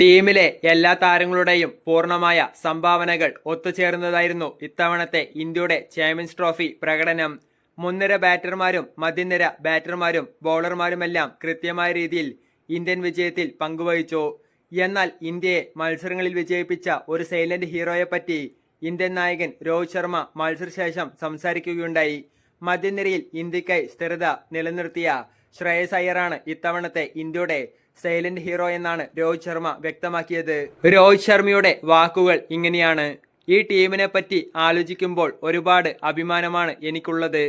ടീമിലെ എല്ലാ താരങ്ങളുടെയും പൂർണമായ സംഭാവനകൾ ഒത്തുചേർന്നതായിരുന്നു ഇത്തവണത്തെ ഇന്ത്യയുടെ ചാമ്പ്യൻസ് ട്രോഫി പ്രകടനം. മുൻനിര ബാറ്റർമാരും മധ്യനിര ബാറ്റർമാരും ബൗളർമാരുമെല്ലാം കൃത്യമായ രീതിയിൽ ഇന്ത്യൻ വിജയത്തിൽ പങ്കുവഹിച്ചു. എന്നാൽ ഇന്ത്യയെ മത്സരങ്ങളിൽ വിജയിപ്പിച്ച ഒരു സൈലന്റ് ഹീറോയെപ്പറ്റി ഇന്ത്യൻ നായകൻ രോഹിത് ശർമ്മ മത്സരശേഷം സംസാരിക്കുകയുണ്ടായി. മധ്യനിരയിൽ ഇന്ത്യക്കായി സ്ഥിരത നിലനിർത്തിയ ശ്രേയസ് അയ്യറാണ് ഇത്തവണത്തെ ഇന്ത്യയുടെ സൈലന്റ് ഹീറോ എന്നാണ് രോഹിത് ശർമ്മ വ്യക്തമാക്കിയത്. രോഹിത് ശർമ്മയുടെ വാക്കുകൾ ഇങ്ങനെയാണ്. ഈ ടീമിനെ പറ്റി ആലോചിക്കുമ്പോൾ ഒരുപാട് അഭിമാനമാണ് എനിക്കുള്ളത്.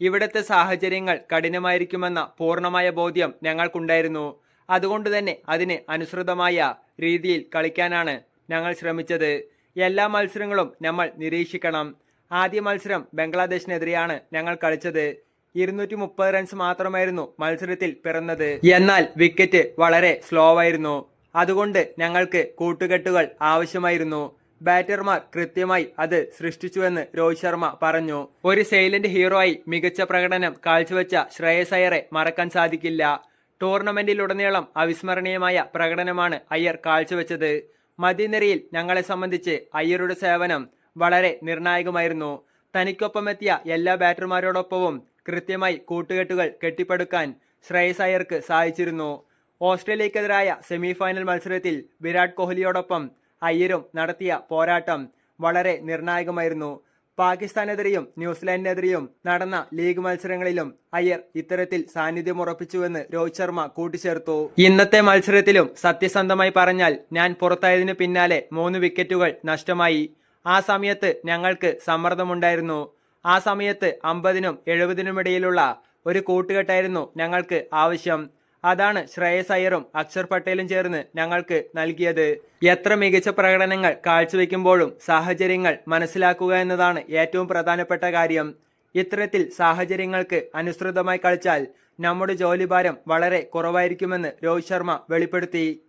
ഇവിടുത്തെ സാഹചര്യങ്ങൾ കഠിനമായിരിക്കുമെന്ന പൂർണമായ ബോധ്യം ഞങ്ങൾക്കുണ്ടായിരുന്നു. അതുകൊണ്ട് തന്നെ അതിന് അനുസൃതമായ രീതിയിൽ കളിക്കാനാണ് ഞങ്ങൾ ശ്രമിച്ചത്. എല്ലാ മത്സരങ്ങളും നമ്മൾ നിരീക്ഷിക്കണം. ആദ്യ മത്സരം ബംഗ്ലാദേശിനെതിരെയാണ് ഞങ്ങൾ കളിച്ചത്. ഇരുന്നൂറ്റി മുപ്പത് റൺസ് മാത്രമായിരുന്നു മത്സരത്തിൽ പിറന്നത്. എന്നാൽ വിക്കറ്റ് വളരെ സ്ലോ ആയിരുന്നു. അതുകൊണ്ട് ഞങ്ങൾക്ക് കൂട്ടുകെട്ടുകൾ ആവശ്യമായിരുന്നു. ബാറ്റർമാർ കൃത്യമായി അത് സൃഷ്ടിച്ചുവെന്ന് രോഹിത് ശർമ്മ പറഞ്ഞു. ഒരു സൈലന്റ് ഹീറോ ആയി മികച്ച പ്രകടനം കാഴ്ചവെച്ച ശ്രേയസ് അയ്യറെ മറക്കാൻ സാധിക്കില്ല. ടൂർണമെന്റിലുടനീളം അവിസ്മരണീയമായ പ്രകടനമാണ് അയ്യർ കാഴ്ചവെച്ചത്. മദീനരിയിൽ ഞങ്ങളെ സംബന്ധിച്ച് അയ്യരുടെ സേവനം വളരെ നിർണായകമായിരുന്നു. തനിക്കൊപ്പമെത്തിയ എല്ലാ ബാറ്റർമാരോടൊപ്പവും കൃത്യമായി കൂട്ടുകെട്ടുകൾ കെട്ടിപ്പടുക്കാൻ ശ്രേയസ് സാധിച്ചിരുന്നു. ഓസ്ട്രേലിയക്കെതിരായ സെമിഫൈനൽ മത്സരത്തിൽ വിരാട് കോഹ്ലിയോടൊപ്പം അയ്യരും നടത്തിയ പോരാട്ടം വളരെ നിർണായകമായിരുന്നു. പാകിസ്ഥാനെതിരെയും ന്യൂസിലാൻഡിനെതിരെയും നടന്ന ലീഗ് മത്സരങ്ങളിലും അയ്യർ ഇത്തരത്തിൽ സാന്നിധ്യം ഉറപ്പിച്ചുവെന്ന് രോഹിത് ശർമ്മ കൂട്ടിച്ചേർത്തു. ഇന്നത്തെ മത്സരത്തിലും സത്യസന്ധമായി പറഞ്ഞാൽ ഞാൻ പുറത്തായതിനു പിന്നാലെ മൂന്ന് വിക്കറ്റുകൾ നഷ്ടമായി. ആ സമയത്ത് ഞങ്ങൾക്ക് സമ്മർദ്ദമുണ്ടായിരുന്നു. ആ സമയത്ത് അമ്പതിനും എഴുപതിനും ഇടയിലുള്ള ഒരു കൂട്ടുകെട്ടായിരുന്നു ഞങ്ങൾക്ക് ആവശ്യം. അതാണ് ശ്രേയസ് അയ്യറും അക്ഷർ പട്ടേലും ചേർന്ന് ഞങ്ങൾക്ക് നൽകിയത്. എത്ര മികച്ച പ്രകടനങ്ങൾ കാഴ്ചവെക്കുമ്പോഴും സാഹചര്യങ്ങൾ മനസ്സിലാക്കുക എന്നതാണ് ഏറ്റവും പ്രധാനപ്പെട്ട കാര്യം. ഇത്തരത്തിൽ സാഹചര്യങ്ങൾക്ക് അനുസൃതമായി കളിച്ചാൽ നമ്മുടെ ജോലിഭാരം വളരെ കുറവായിരിക്കുമെന്ന് രോഹിത് ശർമ്മ വെളിപ്പെടുത്തി.